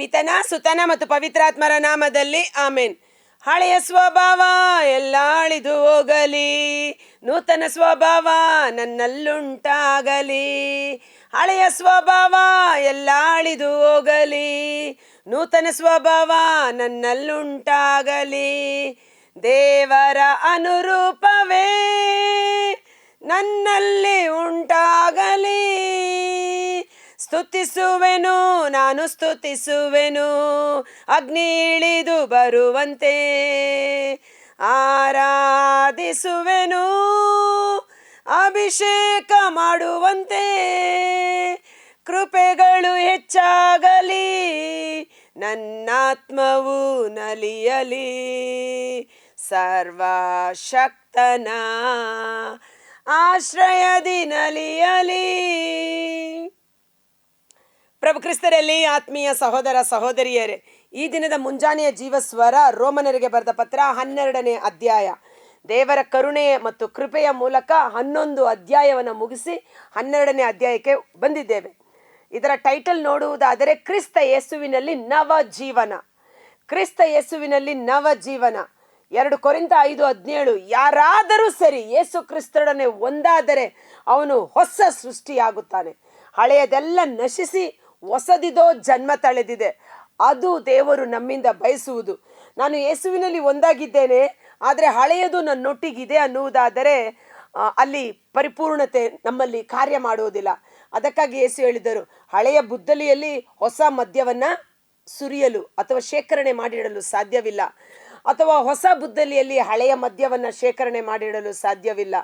ಪಿತನ, ಸುತನ ಮತ್ತು ಪವಿತ್ರಾತ್ಮರ ನಾಮದಲ್ಲಿ ಆಮೇನ್. ಹಳೆಯ ಸ್ವಭಾವ ಎಲ್ಲ ಅಳಿದು ಹೋಗಲಿ. ನೂತನ ಸ್ವಭಾವ ನನ್ನಲ್ಲುಂಟಾಗಲಿ. ಹಳೆಯ ಸ್ವಭಾವ ಎಲ್ಲ ಅಳಿದು ಹೋಗಲಿ. ನೂತನ ಸ್ವಭಾವ ನನ್ನಲ್ಲುಂಟಾಗಲಿ. ದೇವರ ಅನುರೂಪವೇ ನನ್ನಲ್ಲಿ ಉಂಟಾಗಲಿ ಸ್ತುತಿಸುವೆನು, ನಾನು ಸ್ತುತಿಸುವೆನು, ಅಗ್ನಿ ಇಳಿದು ಬರುವಂತೆ. ಆರಾಧಿಸುವೆನು, ಅಭಿಷೇಕ ಮಾಡುವಂತೆ. ಕೃಪೆಗಳು ಹೆಚ್ಚಾಗಲಿ, ನನ್ನಾತ್ಮವು ನಲಿಯಲಿ. ಸರ್ವಶಕ್ತನ ಆಶ್ರಯದಿ ನಲಿಯಲಿ. ಪ್ರಭು ಕ್ರಿಸ್ತರಲ್ಲಿ ಆತ್ಮೀಯ ಸಹೋದರ ಸಹೋದರಿಯರೇ, ಈ ದಿನದ ಮುಂಜಾನೆಯ ಜೀವಸ್ವರ ರೋಮನರಿಗೆ ಬರೆದ ಪತ್ರ ಹನ್ನೆರಡನೇ ಅಧ್ಯಾಯ. ದೇವರ ಕರುಣೆ ಮತ್ತು ಕೃಪೆಯ ಮೂಲಕ ಹನ್ನೊಂದು ಅಧ್ಯಾಯವನ್ನು ಮುಗಿಸಿ ಹನ್ನೆರಡನೇ ಅಧ್ಯಾಯಕ್ಕೆ ಬಂದಿದ್ದೇವೆ. ಇದರ ಟೈಟಲ್ ನೋಡುವುದಾದರೆ ಕ್ರಿಸ್ತ ಯೇಸುವಿನಲ್ಲಿ ನವ ಜೀವನ ಕ್ರಿಸ್ತ ಯೇಸುವಿನಲ್ಲಿ ನವ ಜೀವನ ಎರಡು ಕೊರಿಂದ ಐದು ಹದಿನೇಳು, ಯಾರಾದರೂ ಸರಿ ಯೇಸು ಕ್ರಿಸ್ತರೊಡನೆ ಒಂದಾದರೆ ಅವನು ಹೊಸ ಸೃಷ್ಟಿಯಾಗುತ್ತಾನೆ. ಹಳೆಯದೆಲ್ಲ ನಶಿಸಿ ಹೊಸದಿದೋ ಜನ್ಮ ತಳೆದಿದೆ. ಅದು ದೇವರು ನಮ್ಮಿಂದ ಬಯಸುವುದು. ನಾನು ಯೇಸುವಿನಲ್ಲಿ ಒಂದಾಗಿದ್ದೇನೆ, ಆದರೆ ಹಳೆಯದು ನನ್ನೊಟ್ಟಿಗಿದೆ ಅನ್ನುವುದಾದರೆ ಅಲ್ಲಿ ಪರಿಪೂರ್ಣತೆ ನಮ್ಮಲ್ಲಿ ಕಾರ್ಯ ಮಾಡುವುದಿಲ್ಲ. ಅದಕ್ಕಾಗಿ ಯೇಸು ಹೇಳಿದರು, ಹಳೆಯ ಬುದ್ದಲಿಯಲ್ಲಿ ಹೊಸ ಮದ್ಯವನ್ನು ಸುರಿಯಲು ಅಥವಾ ಶೇಖರಣೆ ಮಾಡಿಡಲು ಸಾಧ್ಯವಿಲ್ಲ. ಅಥವಾ ಹೊಸ ಬುದ್ದಲಿಯಲ್ಲಿ ಹಳೆಯ ಮದ್ಯವನ್ನು ಶೇಖರಣೆ ಮಾಡಿಡಲು ಸಾಧ್ಯವಿಲ್ಲ.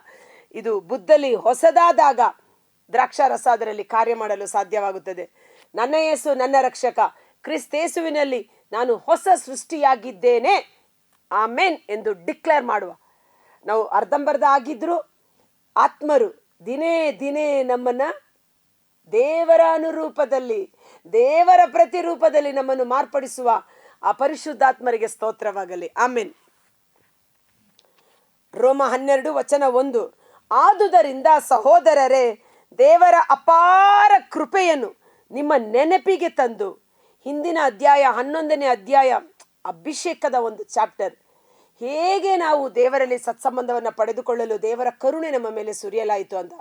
ಇದು ಬುದ್ದಲಿ ಹೊಸದಾದಾಗ ದ್ರಾಕ್ಷಾರಸ ಅದರಲ್ಲಿ ಕಾರ್ಯ ಮಾಡಲು ಸಾಧ್ಯವಾಗುತ್ತದೆ. ನನ್ನ ಯೇಸು, ನನ್ನ ರಕ್ಷಕ. ಕ್ರಿಸ್ತೇಸುವಿನಲ್ಲಿ ನಾನು ಹೊಸ ಸೃಷ್ಟಿಯಾಗಿದ್ದೇನೆ. ಆಮೇನ್ ಎಂದು ಡಿಕ್ಲೇರ್ ಮಾಡುವ. ನಾವು ಅರ್ಧಂಬರ್ಧ ಆಗಿದ್ರು ಆತ್ಮರು ದಿನೇ ದಿನೇ ನಮ್ಮನ್ನ ದೇವರ ಅನುರೂಪದಲ್ಲಿ, ದೇವರ ಪ್ರತಿರೂಪದಲ್ಲಿ ನಮ್ಮನ್ನು ಮಾರ್ಪಡಿಸುವ ಆ ಪರಿಶುದ್ಧಾತ್ಮರಿಗೆ ಸ್ತೋತ್ರವಾಗಲಿ. ಆಮೇನ್. ರೋಮ ಹನ್ನೆರಡು ವಚನ ಒಂದು. ಆದುದರಿಂದ ಸಹೋದರರೇ, ದೇವರ ಅಪಾರ ಕೃಪೆಯನ್ನು ನಿಮ್ಮ ನೆನಪಿಗೆ ತಂದು ಹಿಂದಿನ ಅಧ್ಯಾಯ ಹನ್ನೊಂದನೇ ಅಧ್ಯಾಯ ಅಭಿಷೇಕದ ಒಂದು ಚಾಪ್ಟರ್. ಹೇಗೆ ನಾವು ದೇವರಲ್ಲಿ ಸತ್ಸಂಬಂಧವನ್ನು ಪಡೆದುಕೊಳ್ಳಲು ದೇವರ ಕರುಣೆ ನಮ್ಮ ಮೇಲೆ ಸುರಿಯಲಾಯಿತು ಅಂತ.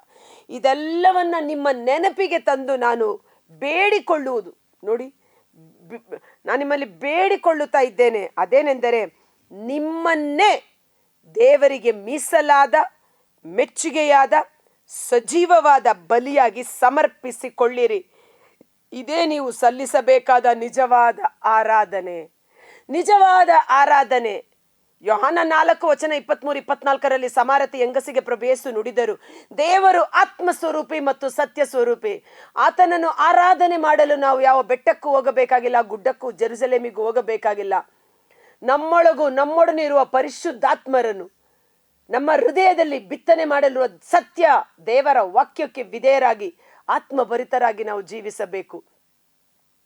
ಇದೆಲ್ಲವನ್ನ ನಿಮ್ಮ ನೆನಪಿಗೆ ತಂದು ನಾನು ಬೇಡಿಕೊಳ್ಳುವುದು. ನೋಡಿ ನಾನು ನಿಮ್ಮಲ್ಲಿ ಬೇಡಿಕೊಳ್ಳುತ್ತಾ ಇದ್ದೇನೆ. ಅದೇನೆಂದರೆ, ನಿಮ್ಮನ್ನೇ ದೇವರಿಗೆ ಮೀಸಲಾದ, ಮೆಚ್ಚುಗೆಯಾದ, ಸಜೀವವಾದ ಬಲಿಯಾಗಿ ಸಮರ್ಪಿಸಿಕೊಳ್ಳಿರಿ. ಇದೇ ನೀವು ಸಲ್ಲಿಸಬೇಕಾದ ನಿಜವಾದ ಆರಾಧನೆ. ನಿಜವಾದ ಆರಾಧನೆ. ಯೋಹಾನ ನಾಲ್ಕು ವಚನ ಇಪ್ಪತ್ಮೂರು, ಇಪ್ಪತ್ನಾಲ್ಕರಲ್ಲಿ ಸಮಾರತಿ ಹೆಂಗಸಿಗೆ ಪ್ರಭೇಸು ನುಡಿದರು, ದೇವರು ಆತ್ಮ ಸ್ವರೂಪಿ ಮತ್ತು ಸತ್ಯ ಸ್ವರೂಪಿ. ಆತನನ್ನು ಆರಾಧನೆ ಮಾಡಲು ನಾವು ಯಾವ ಬೆಟ್ಟಕ್ಕೂ ಹೋಗಬೇಕಾಗಿಲ್ಲ, ಗುಡ್ಡಕ್ಕೂ ಜೆರುಸಲೇಮಿಗೂ ಹೋಗಬೇಕಾಗಿಲ್ಲ. ನಮ್ಮೊಳಗೂ ನಮ್ಮೊಡನೆ ಇರುವ ಪರಿಶುದ್ಧಾತ್ಮರನ್ನು ನಮ್ಮ ಹೃದಯದಲ್ಲಿ ಬಿತ್ತನೆ ಮಾಡಲಿರುವ ಸತ್ಯ ದೇವರ ವಾಕ್ಯಕ್ಕೆ ವಿಧೇಯರಾಗಿ ಆತ್ಮಭರಿತರಾಗಿ ನಾವು ಜೀವಿಸಬೇಕು.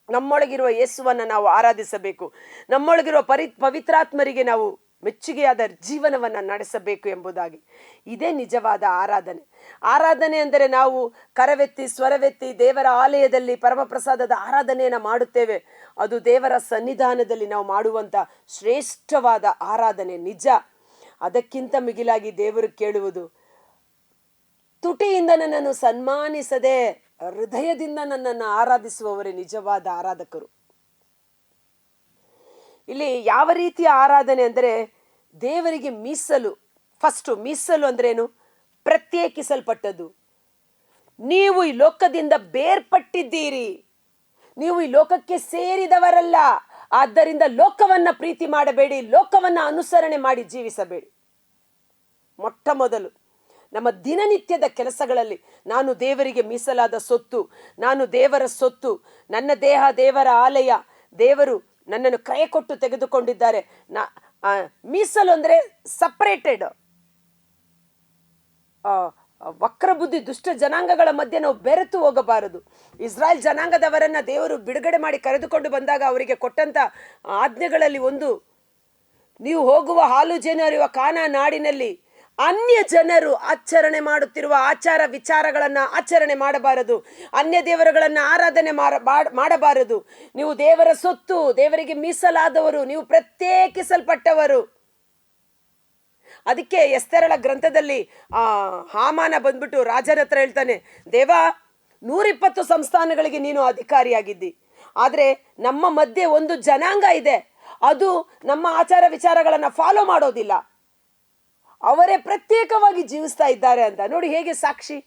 ನಮ್ಮೊಳಗಿರುವ ಯೇಸುವನ್ನು ನಾವು ಆರಾಧಿಸಬೇಕು. ನಮ್ಮೊಳಗಿರುವ ಪರಿ, ಪವಿತ್ರಾತ್ಮರಿಗೆ ನಾವು ಮೆಚ್ಚುಗೆಯಾದ ಜೀವನವನ್ನು ನಡೆಸಬೇಕು ಎಂಬುದಾಗಿ. ಇದೇ ನಿಜವಾದ ಆರಾಧನೆ. ಆರಾಧನೆ ಅಂದರೆ ನಾವು ಕರವೆತ್ತಿ, ಸ್ವರವೆತ್ತಿ ದೇವರ ಆಲಯದಲ್ಲಿ ಪರಮಪ್ರಸಾದದ ಆರಾಧನೆಯನ್ನು ಮಾಡುತ್ತೇವೆ. ಅದು ದೇವರ ಸನ್ನಿಧಾನದಲ್ಲಿ ನಾವು ಮಾಡುವಂಥ ಶ್ರೇಷ್ಠವಾದ ಆರಾಧನೆ, ನಿಜ. ಅದಕ್ಕಿಂತ ಮಿಗಿಲಾಗಿ ದೇವರು ಕೇಳುವುದು ತುಟಿಯಿಂದ ನನ್ನನ್ನು ಸನ್ಮಾನಿಸದೆ ಹೃದಯದಿಂದ ನನ್ನನ್ನು ಆರಾಧಿಸುವವರೇ ನಿಜವಾದ ಆರಾಧಕರು. ಇಲ್ಲಿ ಯಾವ ರೀತಿಯ ಆರಾಧನೆ ಅಂದರೆ ದೇವರಿಗೆ ಮೀಸಲು ಫಸ್ಟು ಮೀಸಲು ಅಂದ್ರೇನು ಪ್ರತ್ಯೇಕಿಸಲ್ಪಟ್ಟದ್ದು. ನೀವು ಈ ಲೋಕದಿಂದ ಬೇರ್ಪಟ್ಟಿದ್ದೀರಿ. ನೀವು ಈ ಲೋಕಕ್ಕೆ ಸೇರಿದವರಲ್ಲ. ಆದ್ದರಿಂದ ಲೋಕವನ್ನ ಪ್ರೀತಿ ಮಾಡಬೇಡಿ, ಲೋಕವನ್ನ ಅನುಸರಣೆ ಮಾಡಿ ಜೀವಿಸಬೇಡಿ. ಮೊಟ್ಟ ಮೊದಲು. ನಮ್ಮ ದಿನನಿತ್ಯದ ಕೆಲಸಗಳಲ್ಲಿ ನಾನು ದೇವರಿಗೆ ಮೀಸಲಾದ ಸೊತ್ತು, ನಾನು ದೇವರ ಸೊತ್ತು, ನನ್ನ ದೇಹ ದೇವರ ಆಲಯ, ದೇವರು ನನ್ನನ್ನು ಕ್ರಯ ಕೊಟ್ಟು ತೆಗೆದುಕೊಂಡಿದ್ದಾರೆ. ನಾ ಮೀಸಲು ಅಂದರೆ ಸಪ್ರೇಟೆಡ್ ವಕ್ರ ಬುದ್ಧಿ ದುಷ್ಟ ಜನಾಂಗಗಳ ಮಧ್ಯೆ ನಾವು ಬೆರೆತು ಹೋಗಬಾರದು. ಇಸ್ರಾಯೇಲ್ ಜನಾಂಗದವರನ್ನ ದೇವರು ಬಿಡುಗಡೆ ಮಾಡಿ ಕರೆದುಕೊಂಡು ಬಂದಾಗ ಅವರಿಗೆ ಕೊಟ್ಟಂತ ಆಜ್ಞೆಗಳಲ್ಲಿ ಒಂದು, ನೀವು ಹೋಗುವ ಹಾಲು ಜೇನು ಅರಿಯುವ ಕಾನಾ ನಾಡಿನಲ್ಲಿ ಅನ್ಯ ಜನರು ಆಚರಣೆ ಮಾಡುತ್ತಿರುವ ಆಚಾರ ವಿಚಾರಗಳನ್ನು ಆಚರಣೆ ಮಾಡಬಾರದು. ಅನ್ಯ ದೇವರುಗಳನ್ನು ಆರಾಧನೆ ಮಾಡಬಾರದು. ನೀವು ದೇವರ ಸೊತ್ತು, ದೇವರಿಗೆ ಮೀಸಲಾದವರು, ನೀವು ಪ್ರತ್ಯೇಕಿಸಲ್ಪಟ್ಟವರು. ಅದಕ್ಕೆ ಎಸ್ತರಳ ಗ್ರಂಥದಲ್ಲಿ, ಆ, ಹಾಮಾನ ಬಂದ್ಬಿಟ್ಟು ರಾಜರ ಹತ್ರ ಹೇಳ್ತಾನೆ, ದೇವ, ನೂರಿಪ್ಪತ್ತು ಸಂಸ್ಥಾನಗಳಿಗೆ ನೀನು ಅಧಿಕಾರಿಯಾಗಿದ್ದಿ. ಆದರೆ ನಮ್ಮ ಮಧ್ಯೆ ಒಂದು ಜನಾಂಗ ಇದೆ. ಅದು ನಮ್ಮ ಆಚಾರ ವಿಚಾರಗಳನ್ನು ಫಾಲೋ ಮಾಡೋದಿಲ್ಲ. ಅವರೇ ಪ್ರತ್ಯೇಕವಾಗಿ ಜೀವಿಸ್ತಾ ಇದ್ದಾರೆ ಅಂತ. ನೋಡಿ ಹೇಗೆ ಸಾಕ್ಷಿ?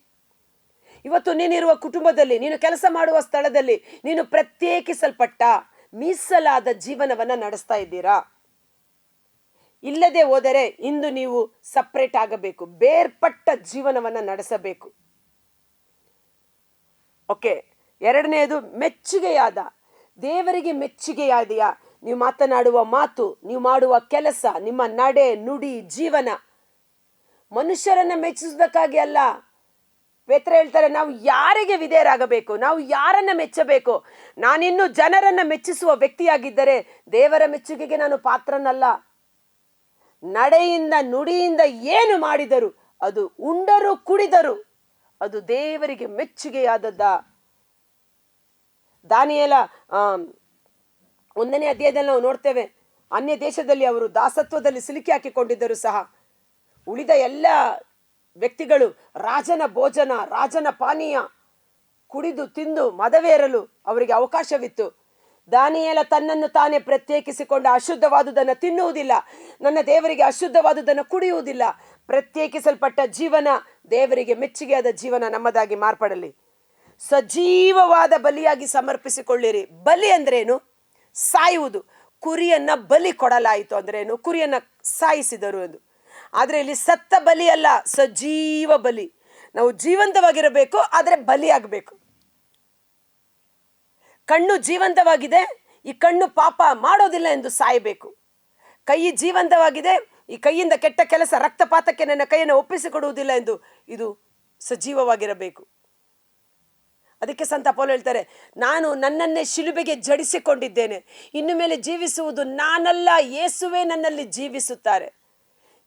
ಇವತ್ತು ನೀನಿರುವ ಕುಟುಂಬದಲ್ಲಿ, ನೀನು ಕೆಲಸ ಮಾಡುವ ಸ್ಥಳದಲ್ಲಿ ನೀನು ಪ್ರತ್ಯೇಕಿಸಲ್ಪಟ್ಟ, ಮೀಸಲಾದ ಜೀವನವನ್ನ ನಡೆಸ್ತಾ ಇದ್ದೀರಾ? ಇಲ್ಲದೆ ಹೋದರೆ ಇಂದು ನೀವು ಸಪ್ರೇಟ್ ಆಗಬೇಕು, ಬೇರ್ಪಟ್ಟ ಜೀವನವನ್ನ ನಡೆಸಬೇಕು. ಓಕೆ ಎರಡನೆಯದು ಮೆಚ್ಚುಗೆಯಾದ. ದೇವರಿಗೆ ಮೆಚ್ಚುಗೆಯಾದೆಯಾ ನೀವು ಮಾತನಾಡುವ ಮಾತು, ನೀವು ಮಾಡುವ ಕೆಲಸ, ನಿಮ್ಮ ನಡೆ, ನುಡಿ, ಜೀವನ ಮನುಷ್ಯರನ್ನ ಮೆಚ್ಚಿಸೋದಕ್ಕಾಗಿ ಅಲ್ಲ. ಪೇತ್ರ ಹೇಳ್ತಾರೆ, ನಾವು ಯಾರಿಗೆ ವಿಧೇಯರಾಗಬೇಕು? ನಾವು ಯಾರನ್ನ ಮೆಚ್ಚಬೇಕು? ನಾನಿನ್ನು ಜನರನ್ನ ಮೆಚ್ಚಿಸುವ ವ್ಯಕ್ತಿಯಾಗಿದ್ದರೆ ದೇವರ ಮೆಚ್ಚುಗೆಗೆ ನಾನು ಪಾತ್ರನಲ್ಲ. ನಡೆಯಿಂದ ನುಡಿಯಿಂದ ಏನು ಮಾಡಿದರು ಅದು ಉಂಡರು ಕುಡಿದರು, ಅದು ದೇವರಿಗೆ ಮೆಚ್ಚುಗೆಯಾದದ್ದ? ದಾನಿಯಲ ಒಂದನೇ ಅಧ್ಯಾಯದಲ್ಲಿ ನಾವು ನೋಡ್ತೇವೆ ಅನ್ಯ ದೇಶದಲ್ಲಿ ಅವರು ದಾಸತ್ವದಲ್ಲಿ ಸಿಲುಕಿ ಹಾಕಿಕೊಂಡಿದ್ದರು ಸಹ ಉಳಿದ ಎಲ್ಲ ವ್ಯಕ್ತಿಗಳು ರಾಜನ ಭೋಜನ, ರಾಜನ ಪಾನೀಯ ಕುಡಿದು, ತಿಂದು, ಮದವೇರಲು ಅವರಿಗೆ ಅವಕಾಶವಿತ್ತು. ದಾನಿಯೇಲ ತನ್ನನ್ನು ತಾನೇ ಪ್ರತ್ಯೇಕಿಸಿಕೊಂಡ ಅಶುದ್ಧವಾದುದನ್ನು ತಿನ್ನುವುದಿಲ್ಲ. ನನ್ನ ದೇವರಿಗೆ ಅಶುದ್ಧವಾದುದನ್ನು ಕುಡಿಯುವುದಿಲ್ಲ. ಪ್ರತ್ಯೇಕಿಸಲ್ಪಟ್ಟ ಜೀವನ ದೇವರಿಗೆ ಮೆಚ್ಚುಗೆಯಾದ ಜೀವನ ನಮ್ಮದಾಗಿ ಮಾರ್ಪಡಲಿ. ಸಜೀವವಾದ ಬಲಿಯಾಗಿ ಸಮರ್ಪಿಸಿಕೊಳ್ಳಿರಿ. ಬಲಿ ಅಂದ್ರೇನು? ಸಾಯುವುದು. ಕುರಿಯನ್ನ ಬಲಿ ಕೊಡಲಾಯಿತು ಅಂದ್ರೇನು? ಕುರಿಯನ್ನ ಸಾಯಿಸಿದರು ಎಂದು. ಆದರೆ ಇಲ್ಲಿ ಸತ್ತ ಬಲಿ ಅಲ್ಲ, ಸಜೀವ ಬಲಿ. ನಾವು ಜೀವಂತವಾಗಿರಬೇಕು, ಆದರೆ ಬಲಿಯಾಗಬೇಕು ಕಣ್ಣು ಜೀವಂತವಾಗಿದೆ, ಈ ಕಣ್ಣು ಪಾಪ ಮಾಡೋದಿಲ್ಲ ಎಂದು ಸಾಯಬೇಕು. ಕೈ ಜೀವಂತವಾಗಿದೆ, ಈ ಕೈಯಿಂದ ಕೆಟ್ಟ ಕೆಲಸ ರಕ್ತಪಾತಕ್ಕೆ ನನ್ನ ಕೈಯನ್ನು ಒಪ್ಪಿಸಿಕೊಡುವುದಿಲ್ಲ ಎಂದು ಇದು ಸಜೀವವಾಗಿರಬೇಕು. ಅದಕ್ಕೆ ಸಂತ ಪೌಲ್ ಹೇಳ್ತಾರೆ, ನಾನು ನನ್ನನ್ನೇ ಶಿಲುಬೆಗೆ ಜಡಿಸಿಕೊಂಡಿದ್ದೇನೆ. ಇನ್ನು ಮೇಲೆ ಜೀವಿಸುವುದು ನಾನಲ್ಲ, ಯೇಸುವೆ ನನ್ನಲ್ಲಿ ಜೀವಿಸುತ್ತಾರೆ.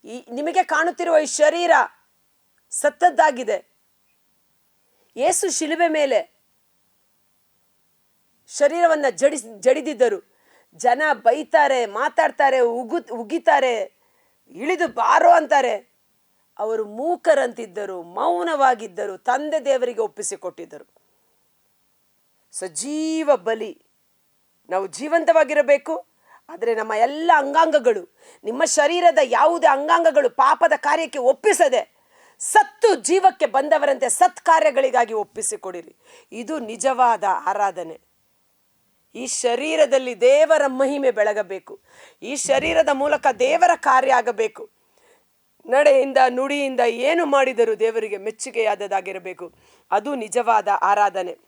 ಈ ನಿಮಗೆ ಕಾಣುತ್ತಿರುವ ಈ ಶರೀರ ಸತ್ತದ್ದಾಗಿದೆ. ಏಸು ಶಿಲುಬೆ ಮೇಲೆ ಶರೀರವನ್ನು ಜಡಿಸ್, ಜಡಿದಿದ್ದರು. ಜನ ಬೈತಾರೆ, ಮಾತಾಡ್ತಾರೆ, ಉಗು, ಉಗಿತಾರೆ, ಇಳಿದು ಬಾರೋ ಅಂತಾರೆ. ಅವರು ಮೂಕರಂತಿದ್ದರು, ಮೌನವಾಗಿದ್ದರು, ತಂದೆ ದೇವರಿಗೆ ಒಪ್ಪಿಸಿಕೊಟ್ಟಿದ್ದರು. ಸಜೀವ ಬಲಿ. ನಾವು ಜೀವಂತವಾಗಿರಬೇಕು. ಆದರೆ ನಮ್ಮ ಎಲ್ಲ ಅಂಗಾಂಗಗಳು, ನಿಮ್ಮ ಶರೀರದ ಯಾವುದೇ ಅಂಗಾಂಗಗಳು ಪಾಪದ ಕಾರ್ಯಕ್ಕೆ ಒಪ್ಪಿಸದೆ ಸತ್ತು ಜೀವಕ್ಕೆ ಬಂದವರಂತೆ ಸತ್ಕಾರ್ಯಗಳಿಗಾಗಿ ಒಪ್ಪಿಸಿಕೊಡಿರಿ. ಇದು ನಿಜವಾದ ಆರಾಧನೆ. ಈ ಶರೀರದಲ್ಲಿ ದೇವರ ಮಹಿಮೆ ಬೆಳಗಬೇಕು. ಈ ಶರೀರದ ಮೂಲಕ ದೇವರ ಕಾರ್ಯ ಆಗಬೇಕು. ನಡೆಯಿಂದ, ನುಡಿಯಿಂದ ಏನು ಮಾಡಿದರೂ ದೇವರಿಗೆ ಮೆಚ್ಚುಗೆಯಾದದಾಗಿರಬೇಕು ಅದು ನಿಜವಾದ ಆರಾಧನೆ.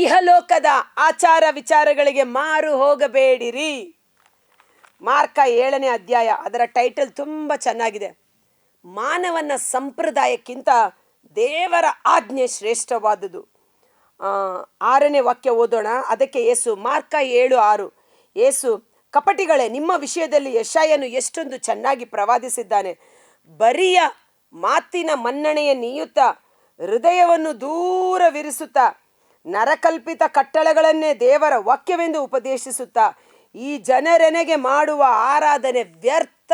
ಇಹಲೋಕದ ಆಚಾರ ವಿಚಾರಗಳಿಗೆ ಮಾರು ಹೋಗಬೇಡಿರಿ. ಮಾರ್ಕ ಏಳನೇ ಅಧ್ಯಾಯ, ಅದರ ಟೈಟಲ್ ತುಂಬ ಚೆನ್ನಾಗಿದೆ. ಮಾನವನ ಸಂಪ್ರದಾಯಕ್ಕಿಂತ ದೇವರ ಆಜ್ಞೆ ಶ್ರೇಷ್ಠವಾದುದು ಆರನೇ ವಾಕ್ಯ ಓದೋಣ. ಅದಕ್ಕೆ ಏಸು ಮಾರ್ಕ ಏಳು ಆರು ಏಸು ಕಪಟಿಗಳೇ, ನಿಮ್ಮ ವಿಷಯದಲ್ಲಿ ಯಶಾಯನು ಎಷ್ಟೊಂದು ಚೆನ್ನಾಗಿ ಪ್ರವಾದಿಸಿದ್ದಾನೆ. ಬರಿಯ ಮಾತಿನ ಮನ್ನಣೆಯ ನೀಯುತ್ತಾ ಹೃದಯವನ್ನು ದೂರವಿರಿಸುತ್ತಾ ನರಕಲ್ಪಿತ ಕಟ್ಟಳೆಗಳನ್ನೇ ದೇವರ ವಾಕ್ಯವೆಂದು ಉಪದೇಶಿಸುತ್ತಾ ಈ ಜನರೆನೆಗೆ ಮಾಡುವ ಆರಾಧನೆ ವ್ಯರ್ಥ.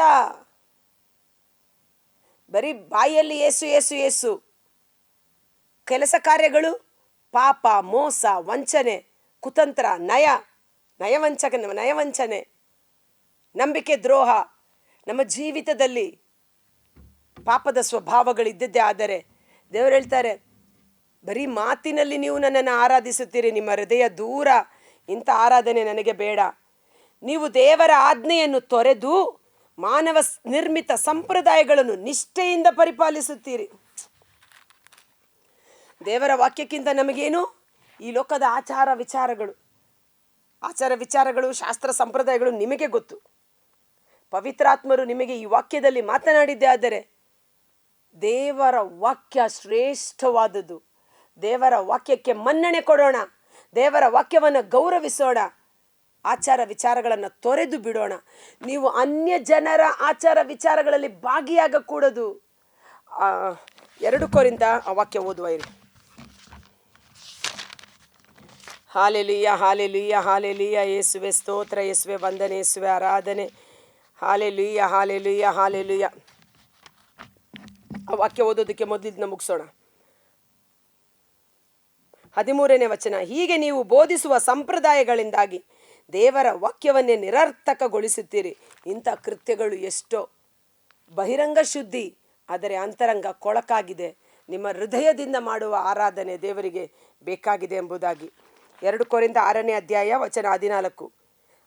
ಬರೀ ಬಾಯಲ್ಲಿ ಏಸು ಏಸು ಏಸು. ಕೆಲಸ ಕಾರ್ಯಗಳು, ಪಾಪ, ಮೋಸ, ವಂಚನೆ, ಕುತಂತ್ರ, ನಯ, ನಯವಂಚಕ, ನಯವಂಚನೆ, ನಂಬಿಕೆ, ದ್ರೋಹ. ನಮ್ಮ ಜೀವಿತದಲ್ಲಿ ಪಾಪದ ಸ್ವಭಾವಗಳಿದ್ದದ್ದೇ ಆದರೆ ದೇವರು ಹೇಳ್ತಾರೆ ಬರೀ ಮಾತಿನಲ್ಲಿ ನೀವು ನನ್ನನ್ನು ಆರಾಧಿಸುತ್ತೀರಿ, ನಿಮ್ಮ ಹೃದಯ ದೂರ. ಇಂಥ ಆರಾಧನೆ ನನಗೆ ಬೇಡ. ನೀವು ದೇವರ ಆಜ್ಞೆಯನ್ನು ತೊರೆದು ಮಾನವ ನಿರ್ಮಿತ ಸಂಪ್ರದಾಯಗಳನ್ನು ನಿಷ್ಠೆಯಿಂದ ಪರಿಪಾಲಿಸುತ್ತೀರಿ. ದೇವರ ವಾಕ್ಯಕ್ಕಿಂತ ನಮಗೇನು? ಈ ಲೋಕದ ಆಚಾರ ವಿಚಾರಗಳು. ಆಚಾರ ವಿಚಾರಗಳು, ಶಾಸ್ತ್ರ ಸಂಪ್ರದಾಯಗಳು ನಿಮಗೆ ಗೊತ್ತು. ಪವಿತ್ರಾತ್ಮರು ನಿಮಗೆ ಈ ವಾಕ್ಯದಲ್ಲಿ ಮಾತನಾಡಿದ್ದೇ ಆದರೆ ದೇವರ ವಾಕ್ಯ ಶ್ರೇಷ್ಠವಾದುದು ದೇವರ ವಾಕ್ಯಕ್ಕೆ ಮನ್ನಣೆ ಕೊಡೋಣ. ದೇವರ ವಾಕ್ಯವನ್ನು ಗೌರವಿಸೋಣ. ಆಚಾರ ವಿಚಾರಗಳನ್ನು ತೊರೆದು ಬಿಡೋಣ. ನೀವು ಅನ್ಯ ಜನರ ಆಚಾರ ವಿಚಾರಗಳಲ್ಲಿ ಭಾಗಿಯಾಗಕೂಡದು. ಎರಡು ಕೋರಿಂದ ಆ ವಾಕ್ಯ ಓದುವ ಇರಿ. ಹಾಲೆಲುಯ್ಯ ಹಾಲೆಲುಯ್ಯ ಹಾಲೆಲುಯ್ಯ ಯೇಸುವೆ ಸ್ತೋತ್ರ, ಯೇಸುವೆ ವಂದನೆ, ಯೇಸುವೆ ಆರಾಧನೆ. ಹಾಲೆಲುಯ್ಯ ಹಾಲೆಲುಯ್ಯ ಹಾಲೆಲುಯ್ಯ ಆ ವಾಕ್ಯ ಓದೋದಕ್ಕೆ ಮೊದಲಿದ್ದನ್ನ ಮುಗಿಸೋಣ. ಹದಿಮೂರನೇ ವಚನ, ಹೀಗೆ ನೀವು ಬೋಧಿಸುವ ಸಂಪ್ರದಾಯಗಳಿಂದಾಗಿ ದೇವರ ವಾಕ್ಯವನ್ನೇ ನಿರರ್ಥಕಗೊಳಿಸುತ್ತೀರಿ. ಇಂಥ ಕೃತ್ಯಗಳು ಎಷ್ಟೋ. ಬಹಿರಂಗ ಶುದ್ಧಿ, ಆದರೆ ಅಂತರಂಗ ಕೊಳಕಾಗಿದೆ. ನಿಮ್ಮ ಹೃದಯದಿಂದ ಮಾಡುವ ಆರಾಧನೆ ದೇವರಿಗೆ ಬೇಕಾಗಿದೆ ಎಂಬುದಾಗಿ. ಎರಡು ಕೋರಿಂದ ಆರನೇ ಅಧ್ಯಾಯ, ವಚನ ಹದಿನಾಲ್ಕು.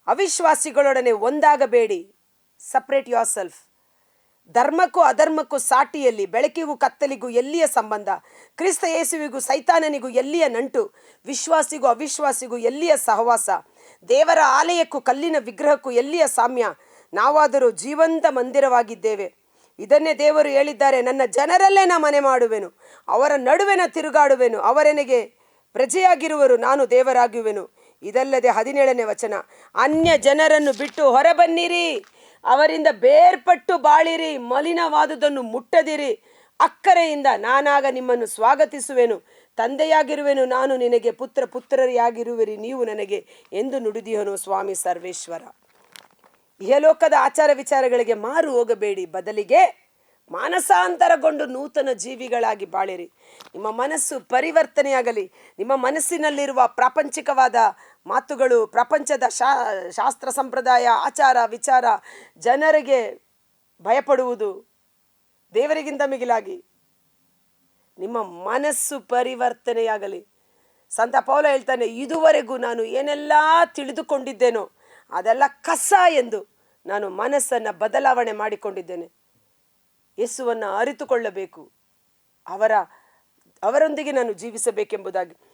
ಅವಿಶ್ವಾಸಿಗಳೊಡನೆ ಒಂದಾಗಬೇಡಿ. ಸಪ್ರೇಟ್ ಯೋರ್ ಸೆಲ್ಫ್ ಧರ್ಮಕ್ಕೂ ಅಧರ್ಮಕ್ಕೂ ಸಾಟಿಯಲ್ಲಿ ಬೆಳಕಿಗೂ ಕತ್ತಲಿಗೂ ಎಲ್ಲಿಯ ಸಂಬಂಧ? ಕ್ರಿಸ್ತ ಯೇಸುವಿಗೂ ಸೈತಾನನಿಗೂ ಎಲ್ಲಿಯ ನಂಟು? ವಿಶ್ವಾಸಿಗೂ ಅವಿಶ್ವಾಸಿಗೂ ಎಲ್ಲಿಯ ಸಹವಾಸ? ದೇವರ ಆಲಯಕ್ಕೂ ಕಲ್ಲಿನ ವಿಗ್ರಹಕ್ಕೂ ಎಲ್ಲಿಯ ಸಾಮ್ಯ? ನಾವಾದರೂ ಜೀವಂತ ಮಂದಿರವಾಗಿದ್ದೇವೆ. ಇದನ್ನೇ ದೇವರು ಹೇಳಿದ್ದಾರೆ, ನನ್ನ ಜನರಲ್ಲೇ ನಾ ಮನೆ ಮಾಡುವೆನು, ಅವರ ನಡುವೆನ ತಿರುಗಾಡುವೆನು, ಅವರನಿಗೆ ಪ್ರಜೆಯಾಗಿರುವರು, ನಾನು ದೇವರಾಗುವೆನು ಇದಲ್ಲದೆ ಹದಿನೇಳನೇ ವಚನ ಅನ್ಯ ಜನರನ್ನು ಬಿಟ್ಟು ಹೊರಬನ್ನಿರಿ. ಅವರಿಂದ ಬೇರ್ಪಟ್ಟು ಬಾಳಿರಿ, ಮಲಿನವಾದುದನ್ನು ಮುಟ್ಟದಿರಿ. ಅಕ್ಕರೆಯಿಂದ ನಾನಾಗ ನಿಮ್ಮನ್ನು ಸ್ವಾಗತಿಸುವೆನು. ತಂದೆಯಾಗಿರುವೆನು, ನಾನು ನಿನಗೆ ಪುತ್ರ ಪುತ್ರರಿಯಾಗಿರುವಿರಿ, ನೀವು ನನಗೆ ಎಂದು ನುಡಿದಿಯನು ಸ್ವಾಮಿ ಸರ್ವೇಶ್ವರ. ಇಹಲೋಕದ ಆಚಾರ ವಿಚಾರಗಳಿಗೆ ಮಾರು ಹೋಗಬೇಡಿ, ಬದಲಿಗೆ ಮಾನಸಾಂತರಗೊಂಡು ನೂತನ ಜೀವಿಗಳಾಗಿ ಬಾಳಿರಿ. ನಿಮ್ಮ ಮನಸ್ಸು ಪರಿವರ್ತನೆಯಾಗಲಿ, ನಿಮ್ಮ ಮನಸ್ಸಿನಲ್ಲಿರುವ ಪ್ರಾಪಂಚಿಕವಾದ ಮಾತುಗಳು, ಪ್ರಪಂಚದ ಶಾ, ಶಾಸ್ತ್ರ ಸಂಪ್ರದಾಯ, ಆಚಾರ, ವಿಚಾರ ಜನರಿಗೆ ಭಯಪಡುವುದು ದೇವರಿಗಿಂತ ಮಿಗಿಲಾಗಿ. ನಿಮ್ಮ ಮನಸ್ಸು ಪರಿವರ್ತನೆಯಾಗಲಿ. ಸಂತ ಪೌಲ ಹೇಳ್ತಾನೆ, ಇದುವರೆಗೂ ನಾನು ಏನೆಲ್ಲ ತಿಳಿದುಕೊಂಡಿದ್ದೇನೋ, ಅದೆಲ್ಲ ಕಸ ಎಂದು ನಾನು ಮನಸ್ಸನ್ನು ಬದಲಾವಣೆ ಮಾಡಿಕೊಂಡಿದ್ದೇನೆ. ಯೇಸುವನ್ನು ಅರಿತುಕೊಳ್ಳಬೇಕು. ಅವರ, ಅವರೊಂದಿಗೆ ನಾನು ಜೀವಿಸಬೇಕೆಂಬುದಾಗಿ.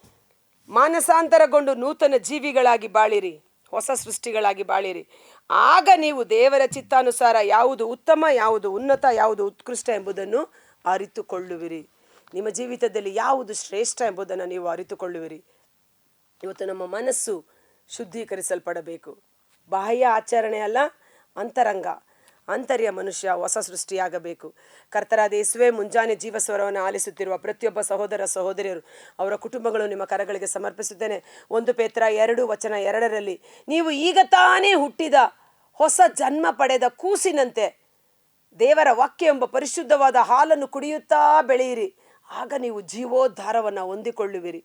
ಮಾನಸಾಂತರಗೊಂಡು ನೂತನ ಜೀವಿಗಳಾಗಿ ಬಾಳಿರಿ, ಹೊಸ ಸೃಷ್ಟಿಗಳಾಗಿ ಬಾಳಿರಿ. ಆಗ ನೀವು ದೇವರ ಚಿತ್ತಾನುಸಾರ ಯಾವುದು ಉತ್ತಮ, ಯಾವುದು ಉನ್ನತ, ಯಾವುದು ಉತ್ಕೃಷ್ಟ ಎಂಬುದನ್ನು ಅರಿತುಕೊಳ್ಳುವಿರಿ. ನಿಮ್ಮ ಜೀವಿತದಲ್ಲಿ ಯಾವುದು ಶ್ರೇಷ್ಠ ಎಂಬುದನ್ನು ನೀವು ಅರಿತುಕೊಳ್ಳುವಿರಿ. ಇವತ್ತು ನಮ್ಮ ಮನಸ್ಸು ಶುದ್ಧೀಕರಿಸಲ್ಪಡಬೇಕು. ಬಾಹ್ಯ ಆಚರಣೆ ಅಲ್ಲ, ಅಂತರಂಗ. ಅಂತರ್ಯ ಮನುಷ್ಯ ಹೊಸ ಸೃಷ್ಟಿಯಾಗಬೇಕು. ಕರ್ತರಾದ ಯೇಸುವೆ ಮುಂಜಾನೆ ಜೀವಸ್ವರವನ್ನು ಆಲಿಸುತ್ತಿರುವ ಪ್ರತಿಯೊಬ್ಬ ಸಹೋದರ ಸಹೋದರಿಯರು ಅವರ ಕುಟುಂಬಗಳು ನಿಮ್ಮ ಕರಗಳಿಗೆ ಸಮರ್ಪಿಸುತ್ತೇನೆ. ಒಂದು ಪೇತ್ರ ಎರಡು ವಚನ ಎರಡರಲ್ಲಿ, ನೀವು ಈಗ ತಾನೇ ಹುಟ್ಟಿದ ಹೊಸ ಜನ್ಮ ಪಡೆದ ಕೂಸಿನಂತೆ ದೇವರ ವಾಕ್ಯ ಎಂಬ ಪರಿಶುದ್ಧವಾದ ಹಾಲನ್ನು ಕುಡಿಯುತ್ತಾ ಬೆಳೆಯಿರಿ. ಆಗ ನೀವು ಜೀವೋದ್ಧಾರವನ್ನು ಹೊಂದಿಕೊಳ್ಳುವಿರಿ.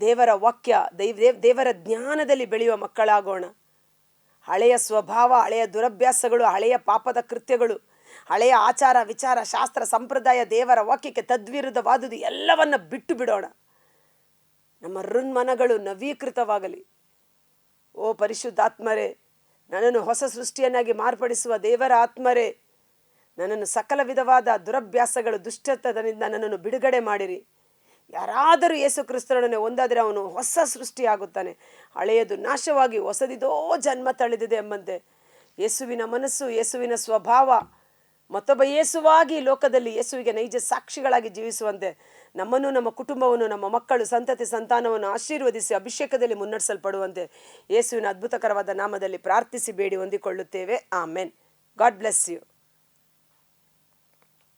ದೇವರ ವಾಕ್ಯ, ದೈವ, ದೇವ್- ದೇವರ ಜ್ಞಾನದಲ್ಲಿ ಬೆಳೆಯುವ ಮಕ್ಕಳಾಗೋಣ. ಹಳೆಯ ಸ್ವಭಾವ, ಹಳೆಯ ದುರಭ್ಯಾಸಗಳು, ಹಳೆಯ ಪಾಪದ ಕೃತ್ಯಗಳು, ಹಳೆಯ ಆಚಾರ, ವಿಚಾರ, ಶಾಸ್ತ್ರ, ಸಂಪ್ರದಾಯ, ದೇವರ ವಾಕ್ಯಕ್ಕೆ ತದ್ವಿರುದ್ಧವಾದುದು ಎಲ್ಲವನ್ನ ಬಿಟ್ಟು ಬಿಡೋಣ. ನಮ್ಮ ಋಣ್ಮನಗಳು ನವೀಕೃತವಾಗಲಿ. ಓ ಪರಿಶುದ್ಧಾತ್ಮರೇ, ನನ್ನನ್ನು ಹೊಸ ಸೃಷ್ಟಿಯನ್ನಾಗಿ ಮಾರ್ಪಡಿಸುವ ದೇವರ ಆತ್ಮರೇ, ನನ್ನನ್ನು ಸಕಲ ವಿಧವಾದ ದುರಭ್ಯಾಸಗಳು ದುಷ್ಟತನದಿಂದ ನನ್ನನ್ನು ಬಿಡುಗಡೆ ಮಾಡಿರಿ. ಯಾರಾದರೂ ಯೇಸು ಕ್ರಿಸ್ತನೊಡನೆ ಒಂದಾದರೆ ಅವನು ಹೊಸ ಸೃಷ್ಟಿಯಾಗುತ್ತಾನೆ. ಹಳೆಯದು ನಾಶವಾಗಿ ಹೊಸದಿದೋ ಜನ್ಮ ತಳೆದಿದೆ ಎಂಬಂತೆ. ಯೇಸುವಿನ ಮನಸ್ಸು, ಯೇಸುವಿನ ಸ್ವಭಾವ, ಮತ್ತೊಬ್ಬ ಯೇಸುವಾಗಿ ಲೋಕದಲ್ಲಿ ಯೇಸುವಿಗೆ ನೈಜ ಸಾಕ್ಷಿಗಳಾಗಿ ಜೀವಿಸುವಂತೆ. ನಮ್ಮನ್ನು, ನಮ್ಮ ಕುಟುಂಬವನ್ನು, ನಮ್ಮ ಮಕ್ಕಳು, ಸಂತತಿ, ಸಂತಾನವನ್ನು ಆಶೀರ್ವದಿಸಿ ಅಭಿಷೇಕದಲ್ಲಿ ಮುನ್ನಡೆಸಲ್ಪಡುವಂತೆ. ಯೇಸುವಿನ ಅದ್ಭುತಕರವಾದ ನಾಮದಲ್ಲಿ ಪ್ರಾರ್ಥಿಸಿ, ಬೇಡಿ, ಹೊಂದಿಕೊಳ್ಳುತ್ತೇವೆ. ಆಮೆನ್. God bless you.